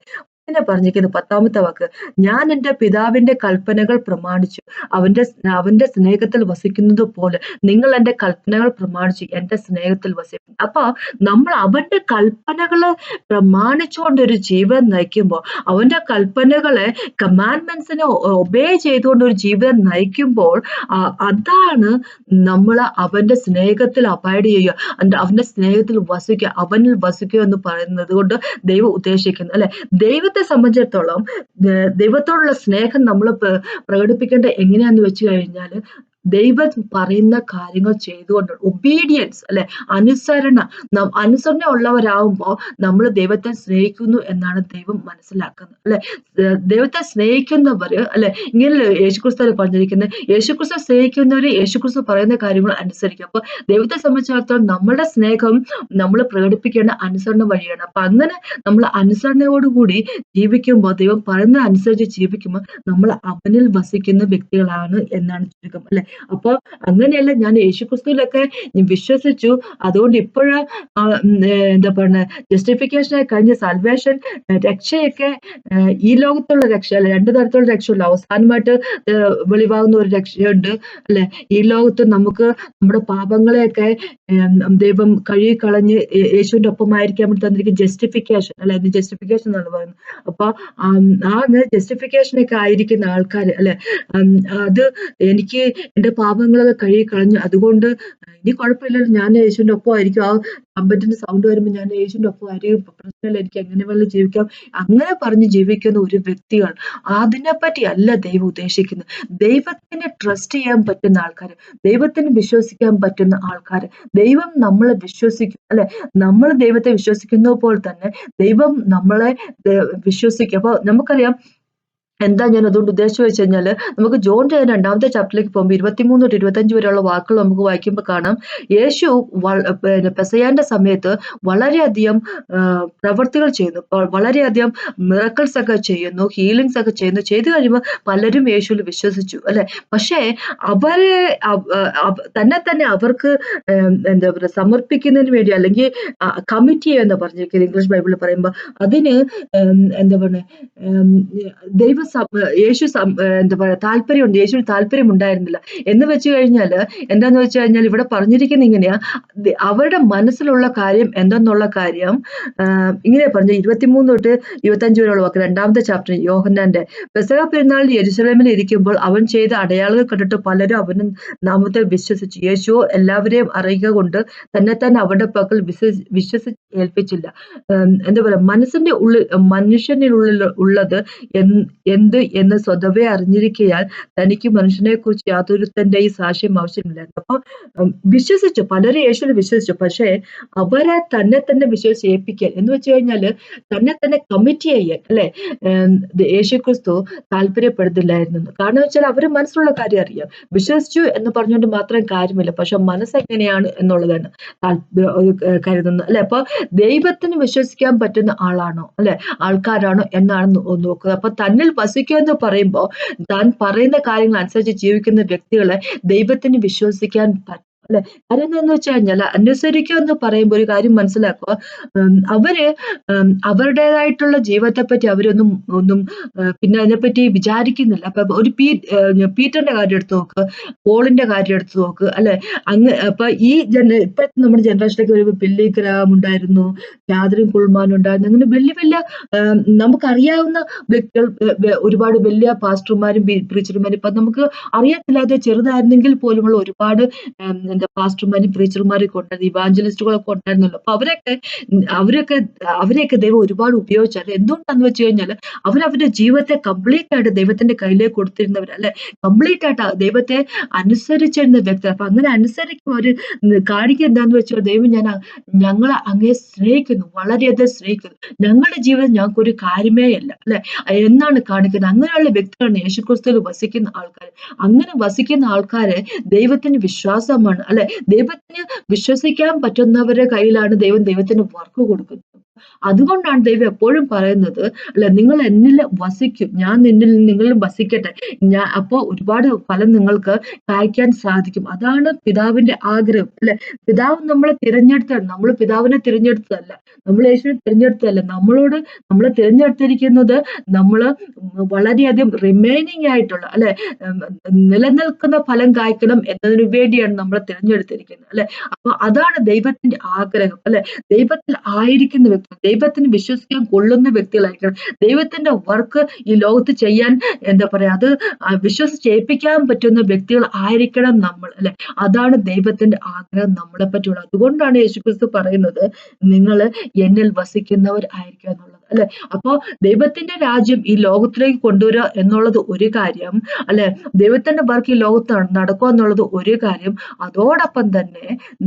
അങ്ങനെ പറഞ്ഞിരിക്കുന്നത് പത്താമത്തെ വാക്ക്. ഞാൻ എന്റെ പിതാവിന്റെ കൽപ്പനകൾ പ്രമാണിച്ചു. അവന്റെ അവന്റെ സ്നേഹത്തിൽ വസിക്കുന്നത് പോലെ നിങ്ങൾ എന്റെ കൽപ്പനകൾ പ്രമാണിച്ചു. എന്റെ സ്നേഹത്തിൽ വസിക്കും അപ്പൊ നമ്മൾ അവന്റെ കൽപ്പനകളെ പ്രമാണിച്ചുകൊണ്ട് ഒരു ജീവിതം നയിക്കുമ്പോൾ അവന്റെ കൽപ്പനകളെ കമാൻമെന്റ്സിനെ ഒബേ ചെയ്തുകൊണ്ട് ഒരു ജീവിതം നയിക്കുമ്പോൾ അതാണ് നമ്മൾ അവന്റെ സ്നേഹത്തിൽ അബൈഡ് ചെയ്യുക. അവന്റെ സ്നേഹത്തിൽ വസിക്കുക അവനിൽ വസിക്കുക എന്ന് പറയുന്നത് കൊണ്ട് ദൈവം ഉദ്ദേശിക്കുന്നു. അല്ലെ? ദൈവത്തെ സംബന്ധിച്ചിടത്തോളം ദൈവത്തോടുള്ള സ്നേഹം നമ്മൾ പ്രകടിപ്പിക്കേണ്ട എങ്ങനെയാന്ന് വെച്ച് കഴിഞ്ഞാൽ ദൈവം പറയുന്ന കാര്യങ്ങൾ ചെയ്തുകൊണ്ട് ഒബീഡിയൻസ് അല്ലെ? അനുസരണ. അനുസരണ ഉള്ളവരാകുമ്പോൾ നമ്മൾ ദൈവത്തെ സ്നേഹിക്കുന്നു എന്നാണ് ദൈവം മനസ്സിലാക്കുന്നത് അല്ലെ? ദൈവത്തെ സ്നേഹിക്കുന്നവർ അല്ലെ? ഇങ്ങനെ യേശുക്രിസ്തു പറഞ്ഞിരിക്കുന്നത് യേശുക്രിസ്തു സ്നേഹിക്കുന്നവര് യേശുക്രിസ്തു പറയുന്ന കാര്യങ്ങൾ അനുസരിക്കും. അപ്പൊ ദൈവത്തെ സംബന്ധിച്ചിടത്തോളം നമ്മുടെ സ്നേഹം നമ്മൾ പ്രകടിപ്പിക്കേണ്ട അനുസരണ വഴിയാണ്. അപ്പൊ അങ്ങനെ നമ്മൾ അനുസരണയോടുകൂടി ജീവിക്കുമ്പോൾ ദൈവം പറയുന്ന അനുസരിച്ച് ജീവിക്കുമ്പോൾ നമ്മൾ അവനിൽ വസിക്കുന്ന വ്യക്തികളാണ് എന്നാണ് ചുരുക്കം അല്ലെ? അപ്പൊ അങ്ങനെയല്ല ഞാൻ യേശുക്രിസ്തുവിലൊക്കെ വിശ്വസിച്ചു. അതുകൊണ്ട് ഇപ്പോഴ് എന്താ പറയുക ജസ്റ്റിഫിക്കേഷനായി കഴിഞ്ഞ സൽവേഷൻ രക്ഷയൊക്കെ ഈ ലോകത്തുള്ള രക്ഷ അല്ലെ രണ്ട് തരത്തിലുള്ള രക്ഷയുള്ള അവസാനമായിട്ട് വെളിവാകുന്ന ഒരു രക്ഷയുണ്ട് അല്ലെ? ഈ ലോകത്ത് നമുക്ക് നമ്മുടെ പാപങ്ങളെയൊക്കെ ദൈവം കഴുകി കളഞ്ഞ് യേശുവിന്റെ ഒപ്പമായിരിക്കാൻ വേണ്ടി തന്നിരിക്കുന്ന ജസ്റ്റിഫിക്കേഷൻ അല്ലെ? ജസ്റ്റിഫിക്കേഷൻ എന്നാണ് പറയുന്നത്. അപ്പൊ ആ ജസ്റ്റിഫിക്കേഷനൊക്കെ ആയിരിക്കുന്ന ആൾക്കാർ അല്ലെ? അത് എനിക്ക് എന്റെ പാപങ്ങളൊക്കെ കഴുകി കളഞ്ഞു. അതുകൊണ്ട് ഇനി കുഴപ്പമില്ലല്ലോ. ഞാൻ യേശുവിന്റെ ഒപ്പം ആയിരിക്കും ആ അമ്പത്തിന്റെ സൗണ്ട് വരുമ്പോൾ ഞാൻ യേശുവിന്റെ ഒപ്പം ആയിരിക്കും പ്രശ്നമില്ല. എനിക്ക് എങ്ങനെ വേണമെങ്കിലും ജീവിക്കാം. അങ്ങനെ പറഞ്ഞ് ജീവിക്കുന്ന ഒരു വ്യക്തിയാണ് അതിനെപ്പറ്റി അല്ല ദൈവം ഉദ്ദേശിക്കുന്നത്. ദൈവത്തിനെ ട്രസ്റ്റ് ചെയ്യാൻ പറ്റുന്ന ആൾക്കാർ ദൈവത്തിന് വിശ്വസിക്കാൻ പറ്റുന്ന ആൾക്കാർ ദൈവം നമ്മളെ വിശ്വസിക്കും അല്ലെ? നമ്മൾ ദൈവത്തെ വിശ്വസിക്കുന്ന പോലെ തന്നെ ദൈവം നമ്മളെ വിശ്വസിക്കും. അപ്പൊ നമുക്കറിയാം എന്താ ഞാൻ അതുകൊണ്ട് ഉദ്ദേശിച്ചു വെച്ച് കഴിഞ്ഞാൽ നമുക്ക് ജോൺ ചെയ്യാൻ രണ്ടാമത്തെ ചാപ്റ്ററിലേക്ക് പോകുമ്പോൾ ഇരുപത്തിമൂന്ന് തൊട്ട് ഇരുപത്തഞ്ച് വരെയുള്ള വാക്കുകൾ നമുക്ക് വായിക്കുമ്പോൾ കാണാം. യേശു പെസയാന്റെ സമയത്ത് വളരെയധികം പ്രവർത്തികൾ ചെയ്യുന്നു. വളരെയധികം മിറക്കിൾസ് ഒക്കെ ചെയ്യുന്നു ഹീലിങ്സ് ഒക്കെ ചെയ്യുന്നു. ചെയ്തു കഴിയുമ്പോൾ പലരും യേശുവിൽ വിശ്വസിച്ചു അല്ലെ? പക്ഷേ അവരെ അവ- അവ- തന്നെ തന്നെ അവർക്ക് എന്താ പറയുക സമർപ്പിക്കുന്നതിന് വേണ്ടി അല്ലെങ്കിൽ കമ്മിറ്റ് ചെയ്യുമെന്ന് പറഞ്ഞിരിക്കുന്നത്. ഇംഗ്ലീഷ് ബൈബിളിൽ പറയുമ്പോൾ അതിന് എന്താ പറയുക ദൈവ യേശു എന്താ പറയാ താല്പര്യമുണ്ട്. യേശുവിന് താല്പര്യം ഉണ്ടായിരുന്നില്ല എന്ന് വെച്ച് കഴിഞ്ഞാൽ എന്താന്ന് വെച്ച് കഴിഞ്ഞാൽ ഇവിടെ പറഞ്ഞിരിക്കുന്നത് ഇങ്ങനെയാ അവരുടെ മനസ്സിലുള്ള കാര്യം എന്തെന്നുള്ള കാര്യം ഇങ്ങനെ പറഞ്ഞു. ഇരുപത്തിമൂന്ന് തൊട്ട് ഇരുപത്തഞ്ച് വരെയുള്ള വാക്ക് രണ്ടാമത്തെ ചാപ്റ്റർ യോഹന്നാന്റെ. പെസക പെരുന്നാളിൽ യരുസലേമിൽ ഇരിക്കുമ്പോൾ അവൻ ചെയ്ത അടയാളങ്ങൾ കണ്ടിട്ട് പലരും അവന് നാമത്തിൽ വിശ്വസിച്ചു. യേശു എല്ലാവരെയും അറിയുക കൊണ്ട് തന്നെ തന്നെ അവരുടെ പക്കൽ വിശ്വസി വിശ്വസിച്ച് ഏൽപ്പിച്ചില്ല എന്താ പറയാ മനസ്സിന്റെ ഉള്ളിൽ മനുഷ്യനുള്ളിൽ ഉള്ളത് എന്ത് എന്ന് സ്വതവേ അറിഞ്ഞിരിക്കയാൽ തനിക്ക് മനുഷ്യനെ കുറിച്ച് ഈ സാക്ഷ്യം ആവശ്യമില്ലായിരുന്നു. അപ്പൊ ഉം, വിശ്വസിച്ചു. പലരും യേശുവിൽ വിശ്വസിച്ചു. പക്ഷേ അവരെ തന്നെ തന്നെ വിശ്വസിച്ച് ഏൽപ്പിക്കാൻ എന്ന് വെച്ച് കഴിഞ്ഞാൽ തന്നെ തന്നെ കമ്മിറ്റ് ചെയ്യാൻ അല്ലെ? യേശു ക്രിസ്തു താല്പര്യപ്പെടുന്നില്ലായിരുന്നു. കാരണം വെച്ചാൽ അവർ മനസ്സിലുള്ള കാര്യം അറിയാം. വിശ്വസിച്ചു എന്ന് പറഞ്ഞുകൊണ്ട് മാത്രം കാര്യമില്ല. പക്ഷെ മനസ്സ് എങ്ങനെയാണ് എന്നുള്ളതാണ് കരുതുന്നത്. അല്ലെ? അപ്പൊ ദൈവത്തിന് വിശ്വസിക്കാൻ പറ്റുന്ന ആളാണോ? അല്ലെ? ആൾക്കാരാണോ എന്നാണ് നോക്കുന്നത് അപ്പൊ തന്നിൽ വസിക്കുമെന്ന് പറയുമ്പോൾ താൻ പറയുന്ന കാര്യങ്ങൾ അനുസരിച്ച് ജീവിക്കുന്ന വ്യക്തികളെ ദൈവത്തിന് വിശ്വസിക്കാൻ പറ്റും അല്ലെ? കാര്യം എന്താന്ന് വെച്ച് കഴിഞ്ഞാൽ അനുസരിക്കുക എന്ന് പറയുമ്പോൾ ഒരു കാര്യം മനസ്സിലാക്കുക. അവർ അവരുടേതായിട്ടുള്ള ജീവിതത്തെ പറ്റി അവരൊന്നും ഒന്നും പിന്നെ അതിനെപ്പറ്റി വിചാരിക്കുന്നില്ല. അപ്പൊ ഒരു പീ പീറ്ററിന്റെ കാര്യം എടുത്ത് നോക്ക് പോളിന്റെ കാര്യം എടുത്ത് നോക്ക് അല്ലെ? അങ്ങ് അപ്പൊ ഈ ജന ഇപ്പോഴത്തെ നമ്മുടെ ജനറേഷനിലേക്ക് വരുമ്പോൾ ബില്ലി ഗ്രാം ഉണ്ടായിരുന്നു യാതൊരു കുൾമാൻ ഉണ്ടായിരുന്നു. അങ്ങനെ വലിയ വലിയ നമുക്കറിയാവുന്ന വ്യക്തികൾ ഒരുപാട് വലിയ പാസ്റ്റർമാരും പ്രീച്ചർമാരും. ഇപ്പൊ നമുക്ക് അറിയത്തില്ലാതെ ചെറുതായിരുന്നെങ്കിൽ പോലുമുള്ള ഒരുപാട് എന്താ പാസ്റ്റർമാരും പ്രീച്ചർമാരും ഒക്കെ ഉണ്ടായിരുന്നു ഇവാഞ്ചലിസ്റ്റുകളൊക്കെ ഉണ്ടായിരുന്നല്ലോ. അപ്പൊ അവരൊക്കെ അവരൊക്കെ അവരെയൊക്കെ ദൈവം ഒരുപാട് ഉപയോഗിച്ചാൽ എന്തുകൊണ്ടാന്ന് വെച്ച് കഴിഞ്ഞാൽ അവരവരുടെ ജീവിതത്തെ കംപ്ലീറ്റ് ആയിട്ട് ദൈവത്തിന്റെ കയ്യിലേക്ക് കൊടുത്തിരുന്നവർ അല്ലെ? കംപ്ലീറ്റ് ആയിട്ട് ദൈവത്തെ അനുസരിച്ചിരുന്ന വ്യക്തി. അപ്പൊ അങ്ങനെ അനുസരിക്കും ഒരു കാണിക്കുക എന്താന്ന് വെച്ചാൽ ദൈവം ഞാൻ ഞങ്ങളെ അങ്ങേ സ്നേഹിക്കുന്നു വളരെയധികം സ്നേഹിക്കുന്നു. ഞങ്ങളുടെ ജീവിതം ഞങ്ങൾക്ക് ഒരു കാര്യമേ അല്ല അല്ലെ? എന്നാണ് കാണിക്കുന്നത്. അങ്ങനെയുള്ള വ്യക്തികളാണ് യേശുക്രിസ്തുവിൽ വസിക്കുന്ന ആൾക്കാർ അങ്ങനെ വസിക്കുന്ന ആൾക്കാരെ ദൈവത്തിന് വിശ്വാസമാണ്. അല്ലെ? ദൈവത്തിന് വിശ്വസിക്കാൻ പറ്റുന്നവരുടെ കയ്യിലാണ് ദൈവം ദൈവത്തിന് വർക്ക് കൊടുക്കുന്നത്. അതുകൊണ്ടാണ് ദൈവം എപ്പോഴും പറയുന്നത് അല്ലെ നിങ്ങൾ എന്നിൽ വസിക്കും. ഞാൻ നിന്നിൽ നിങ്ങളിൽ വസിക്കട്ടെ. ഞാൻ അപ്പോൾ ഒരുപാട് ഫലം നിങ്ങൾക്ക് കായ്ക്കാൻ സാധിക്കും. അതാണ് പിതാവിന്റെ ആഗ്രഹം അല്ലെ? പിതാവ് നമ്മളെ തിരഞ്ഞെടുത്താണ് നമ്മൾ പിതാവിനെ തിരഞ്ഞെടുത്തതല്ല. നമ്മൾ യേശുവിനെ തിരഞ്ഞെടുത്തതല്ല. നമ്മളോട് നമ്മളെ തിരഞ്ഞെടുത്തിരിക്കുന്നത് നമ്മൾ വളരെയധികം റിമൈനിങ് ആയിട്ടുള്ള അല്ലെ? നിലനിൽക്കുന്ന ഫലം കായ്ക്കണം എന്നതിനു വേണ്ടിയാണ് നമ്മളെ തിരഞ്ഞെടുത്തിരിക്കുന്നത് അല്ലെ? അപ്പൊ അതാണ് ദൈവത്തിന്റെ ആഗ്രഹം അല്ലെ? ദൈവത്തിൽ ആയിരിക്കുന്ന വ്യക്തി ദൈവത്തിന് വിശ്വസിക്കാൻ കൊള്ളുന്ന വ്യക്തികളായിരിക്കണം. ദൈവത്തിന്റെ വർക്ക് ഈ ലോകത്ത് ചെയ്യാൻ എന്താ പറയാ അത് വിശ്വസിച്ച് ഏൽപ്പിക്കാൻ പറ്റുന്ന വ്യക്തികൾ ആയിരിക്കണം നമ്മൾ അല്ലെ? അതാണ് ദൈവത്തിന്റെ ആഗ്രഹം നമ്മളെ പറ്റിയുള്ളത് അതുകൊണ്ടാണ് യേശുക്രിസ്തു പറയുന്നത് നിങ്ങൾ എന്നിൽ എന്നുള്ളത്. അല്ലെ? അപ്പോ ദൈവത്തിന്റെ രാജ്യം ഈ ലോകത്തിലേക്ക് കൊണ്ടുവരിക എന്നുള്ളത് ഒരു കാര്യം അല്ലെ? ദൈവത്തിന്റെ വർക്ക് ഈ ലോകത്ത് നടക്കുക എന്നുള്ളത് ഒരു കാര്യം. അതോടൊപ്പം തന്നെ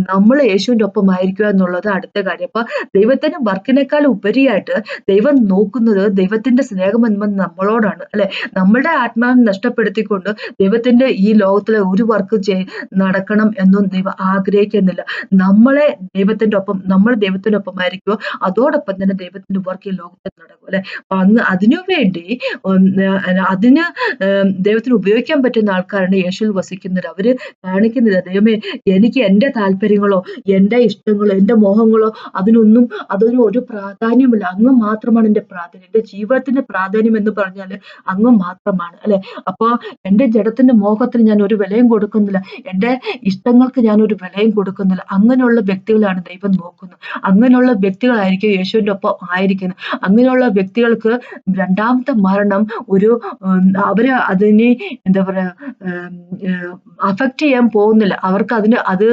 നമ്മൾ യേശുവിന്റെ ഒപ്പം ആയിരിക്കുക എന്നുള്ളത് അടുത്ത കാര്യം. അപ്പൊ ദൈവത്തിന്റെ വർക്കിനേക്കാൾ ഉപരിയായിട്ട് ദൈവം നോക്കുന്നത് ദൈവത്തിന്റെ സ്നേഹം എന്ന നമ്മളോടാണ് അല്ലെ? നമ്മളുടെ ആത്മാവിനെ നഷ്ടപ്പെടുത്തിക്കൊണ്ട് ദൈവത്തിന്റെ ഈ ലോകത്തിലെ ഒരു വർക്ക് നടക്കണം എന്നും ദൈവം ആഗ്രഹിക്കുന്നില്ല. നമ്മളെ ദൈവത്തിന്റെ ഒപ്പം നമ്മൾ ദൈവത്തിന്റെ ഒപ്പം ആയിരിക്കുക അതോടൊപ്പം തന്നെ ദൈവത്തിന്റെ വർക്ക് ഈ ലോകത്തിൽ നടക്കും അല്ലെ അപ്പൊ അന്ന് അതിനു വേണ്ടി അതിന് ദൈവത്തിന് ഉപയോഗിക്കാൻ പറ്റുന്ന ആൾക്കാരാണ് യേശുവിൽ വസിക്കുന്നത് അവർ കാണിക്കുന്നില്ല ദൈവമേ എനിക്ക് എന്റെ താല്പര്യങ്ങളോ എന്റെ ഇഷ്ടങ്ങളോ എന്റെ മോഹങ്ങളോ അതിനൊന്നും അതൊരു ഒരു പ്രാധാന്യമില്ല. അങ്ങ് മാത്രമാണ് എന്റെ പ്രാധാന്യം. എന്റെ ജീവിതത്തിന്റെ പ്രാധാന്യം എന്ന് പറഞ്ഞാൽ അങ്ങ് മാത്രമാണ് അല്ലെ? അപ്പൊ എന്റെ ജഡത്തിന്റെ മോഹത്തിന് ഞാൻ ഒരു വിലയും കൊടുക്കുന്നില്ല. എന്റെ ഇഷ്ടങ്ങൾക്ക് ഞാൻ ഒരു വിലയും കൊടുക്കുന്നില്ല. അങ്ങനെയുള്ള വ്യക്തികളാണ് ദൈവം നോക്കുന്നത്. അങ്ങനെയുള്ള വ്യക്തികളായിരിക്കും യേശുവിന്റെ ഒപ്പം ആയിരിക്കുന്നത്. അങ്ങനെയുള്ള വ്യക്തികൾക്ക് രണ്ടാമത്തെ മരണം ഒരു അവർ അതിനെ എന്താ പറയാ അഫക്റ്റ് ചെയ്യാൻ പോകുന്നില്ല. അവർക്ക് അതിന് അത്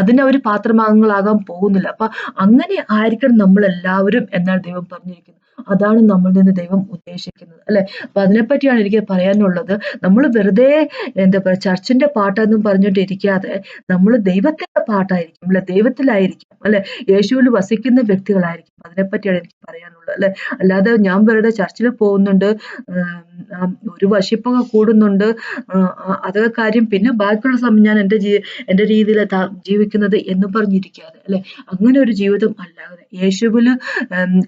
അതിനെ ഒരു പാത്രമാങ്ങളാകാൻ പോകുന്നില്ല. അപ്പൊ അങ്ങനെ ആയിരിക്കണം നമ്മൾ എല്ലാവരും എന്നാണ് ദൈവം പറഞ്ഞിരിക്കുന്നത്. അതാണ് നമ്മളിൽ നിന്ന് ദൈവം ഉദ്ദേശിക്കുന്നത്. അല്ലെ? അപ്പൊ അതിനെപ്പറ്റിയാണ് എനിക്ക് പറയാനുള്ളത്. നമ്മൾ വെറുതെ എന്താ പറയാ ചർച്ചിന്റെ പാട്ടെന്നും പറഞ്ഞിട്ട് ഇരിക്കാതെ നമ്മൾ ദൈവത്തിന്റെ പാട്ടായിരിക്കും അല്ലെ? ദൈവത്തിലായിരിക്കും അല്ലെ? യേശുവിൽ വസിക്കുന്ന വ്യക്തികളായിരിക്കും. അതിനെപ്പറ്റിയാണ് എനിക്ക് പറയാനുള്ളത് അല്ലെ? അല്ലാതെ ഞാൻ വെറുതെ ചർച്ചിൽ പോകുന്നുണ്ട് ഒരു വശിപ്പൊക്കെ കൂടുന്നുണ്ട് അതൊക്കെ കാര്യം പിന്നെ ബാക്കിയുള്ള സമയം ഞാൻ എന്റെ ജീ എന്റെ രീതിയിൽ ജീവിക്കുന്നത് എന്ന് പറഞ്ഞിരിക്കാതെ അല്ലെ? അങ്ങനെ ഒരു ജീവിതം അല്ലാതെ യേശുവിൽ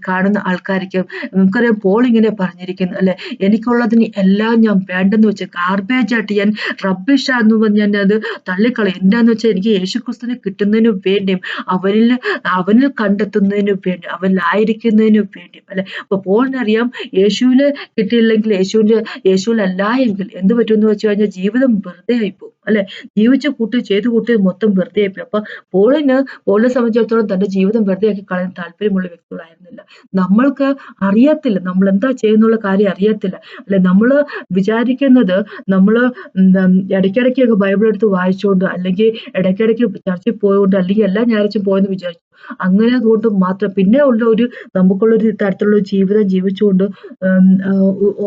കാണുന്ന ആൾക്കാർക്ക് നമുക്കറിയാം പോൾ ഇങ്ങനെ പറഞ്ഞിരിക്കുന്നു അല്ലെ? എനിക്കുള്ളതിന് എല്ലാം ഞാൻ വേണ്ടെന്ന് വെച്ച് ഗാർബേജ് ആയിട്ട് ഞാൻ റബ്ബിഷ് എന്ന് പറഞ്ഞ് ഞാൻ അത് തള്ളിക്കളയും. എന്താന്ന് വെച്ചാൽ എനിക്ക് യേശുക്രിസ്തുവിനെ കിട്ടുന്നതിന് വേണ്ടിയും അവനിൽ അവനിൽ കണ്ടെത്തുന്നതിന് വേണ്ടി അവനിലായിരിക്കുന്നതിന് വേണ്ടി. അല്ലെ? അപ്പൊ പോളിനറിയാം യേശുവിന് കിട്ടിയില്ലെങ്കിൽ യേശുവിന്റെ യേശുവിലല്ല എങ്കിൽ എന്ത് പറ്റുമെന്ന് വെച്ച് കഴിഞ്ഞാൽ ജീവിതം വെറുതെ ആയിപ്പോകും അല്ലെ? ജീവിച്ച കൂട്ടി ചെയ്ത് കൂട്ടി മൊത്തം വെറുതെ ആയിപ്പോയി. അപ്പൊ പോളിന് പോളിനെ സംബന്ധിച്ചിടത്തോളം തന്റെ ജീവിതം വെറുതെ ആക്കി കളയാൻ താല്പര്യമുള്ള വ്യക്തികളായിരുന്നില്ല നമ്മൾക്ക് അറിയത്തില്ല. നമ്മൾ എന്താ ചെയ്യുന്നുള്ള കാര്യം അറിയത്തില്ല. അല്ലെ? നമ്മൾ വിചാരിക്കുന്നത് എന്താ ഇടയ്ക്കിടയ്ക്കൊക്കെ ബൈബിൾ എടുത്ത് വായിച്ചുകൊണ്ട് അല്ലെങ്കിൽ ഇടയ്ക്കിടയ്ക്ക് ചർച്ചിൽ പോയതുകൊണ്ട് അല്ലെങ്കിൽ എല്ലാ ഞായറാഴ്ചയും പോയെന്ന് വിചാരിച്ചു അങ്ങനെ കൊണ്ട് മാത്രം. പിന്നെ ഉള്ള ഒരു നമുക്കുള്ള ഒരു തരത്തിലുള്ള ജീവിതം ജീവിച്ചുകൊണ്ട്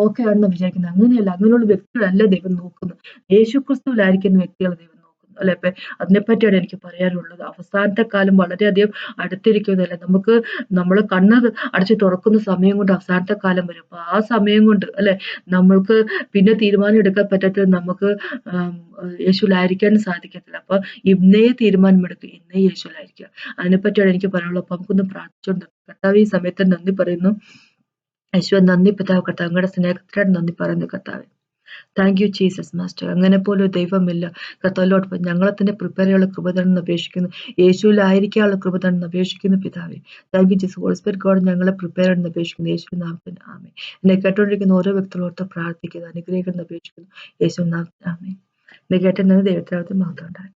ഓക്കെ ആണെന്ന് വിചാരിക്കുന്നത്. അങ്ങനെയല്ല. അങ്ങനെയുള്ള വ്യക്തികളല്ല ദൈവം നോക്കുന്നത്. യേശു ക്രിസ്തുവിലായിരിക്കുന്ന വ്യക്തികളെ ദൈവം അല്ലെ? അതിനെപ്പറ്റിയാണ് എനിക്ക് പറയാനുള്ളത്. അവസാനത്തെ കാലം വളരെയധികം അടുത്തിരിക്കുന്നതല്ല? നമുക്ക് നമ്മൾ കണ്ണ് അടച്ച് തുറക്കുന്ന സമയം കൊണ്ട് അവസാനത്തെ കാലം വരും. അപ്പൊ ആ സമയം കൊണ്ട് അല്ലെ? നമ്മൾക്ക് പിന്നെ തീരുമാനം എടുക്കാൻ പറ്റാത്തത് നമുക്ക് യേശുലായിരിക്കാൻ സാധിക്കത്തില്ല. അപ്പൊ ഇന്നേ തീരുമാനമെടുക്കുക ഇന്നേ യേശുലായിരിക്കുക അതിനെപ്പറ്റിയാണ് എനിക്ക് പറയാനുള്ളത്. അപ്പൊ നമുക്കൊന്ന് പ്രാർത്ഥിച്ചുകൊണ്ട് കർത്താവ് ഈ സമയത്ത് നന്ദി പറയുന്നു. യേശുവൻ നന്ദി. പിതാവ് കർത്താവ് നിങ്ങളുടെ സ്നേഹത്തിനായിട്ട് നന്ദി പറയുന്നു കർത്താവെ. താങ്ക് യു ജീസസ് മാസ്റ്റർ അങ്ങനെ പോലും ദൈവമില്ല. കത്തോലോട്ട് ഞങ്ങളെ തന്നെ പ്രിപ്പയർ ചെയ്യാനുള്ള കൃപ തരണം അപേക്ഷിക്കുന്നു. യേശുവിലായിരിക്കാനുള്ള കൃപ തരണം അപേക്ഷിക്കുന്നു പിതാവേ. Thank you Jesus holy spirit God ഞങ്ങളെ പ്രിപ്പയർ ചെയ്യുന്ന അപേക്ഷിക്കുന്നു. യേശു നാമത്തിന് ആമേ എന്നെ കേട്ടോണ്ടിരിക്കുന്ന ഓരോ വ്യക്തികളോർത്ത് പ്രാർത്ഥിക്കുന്നു അനുഗ്രഹിക്കുന്ന അപേക്ഷിക്കുന്നു. യേശു നാമത്തിന് ആമേ എന്നെ കേട്ടെന്നത് ദൈവത്തിനകത്ത് മാത്രം ഉണ്ടായി